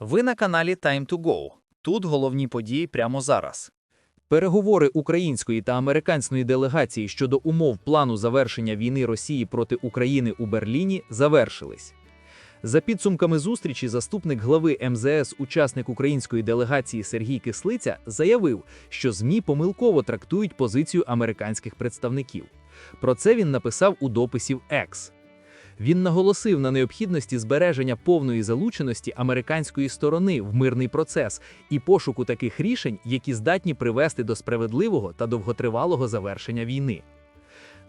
Ви на каналі Time to Go. Тут головні події прямо зараз. Переговори української та американської делегації щодо умов плану завершення війни Росії проти України у Берліні завершились. За підсумками зустрічі, заступник глави МЗС, учасник української делегації Сергій Кислиця, заявив, що ЗМІ помилково трактують позицію американських представників. Про це він написав у дописі в X. Він наголосив на необхідності збереження повної залученості американської сторони в мирний процес і пошуку таких рішень, які здатні привести до справедливого та довготривалого завершення війни.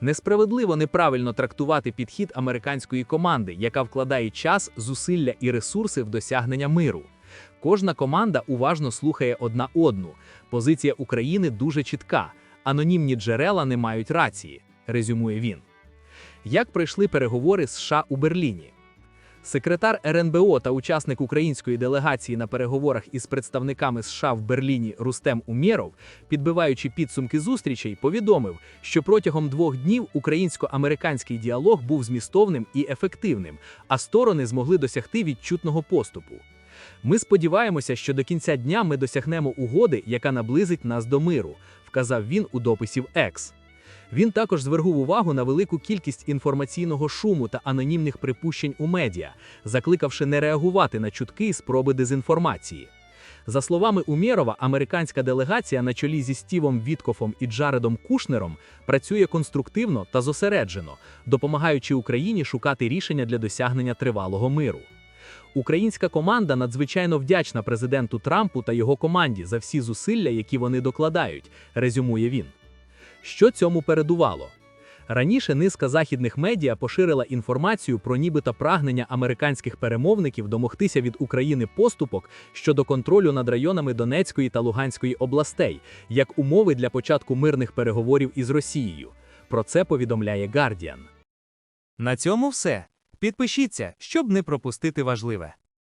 Несправедливо неправильно трактувати підхід американської команди, яка вкладає час, зусилля і ресурси в досягнення миру. Кожна команда уважно слухає одна одну. Позиція України дуже чітка. Анонімні джерела не мають рації, резюмує він. Як пройшли переговори США у Берліні? Секретар РНБО та учасник української делегації на переговорах із представниками США в Берліні Рустем Умєров, підбиваючи підсумки зустрічей, повідомив, що протягом двох днів українсько-американський діалог був змістовним і ефективним, а сторони змогли досягти відчутного поступу. Ми сподіваємося, що до кінця дня ми досягнемо угоди, яка наблизить нас до миру, вказав він у дописі в X. Він також звернув увагу на велику кількість інформаційного шуму та анонімних припущень у медіа, закликавши не реагувати на чутки і спроби дезінформації. За словами Умєрова, американська делегація на чолі зі Стівом Віткофом і Джаредом Кушнером працює конструктивно та зосереджено, допомагаючи Україні шукати рішення для досягнення тривалого миру. Українська команда надзвичайно вдячна президенту Трампу та його команді за всі зусилля, які вони докладають, резюмує він. Що цьому передувало? Раніше низка західних медіа поширила інформацію про нібито прагнення американських перемовників домогтися від України поступок щодо контролю над районами Донецької та Луганської областей, як умови для початку мирних переговорів із Росією. Про це повідомляє Guardian. На цьому все. Підпишіться, щоб не пропустити важливе.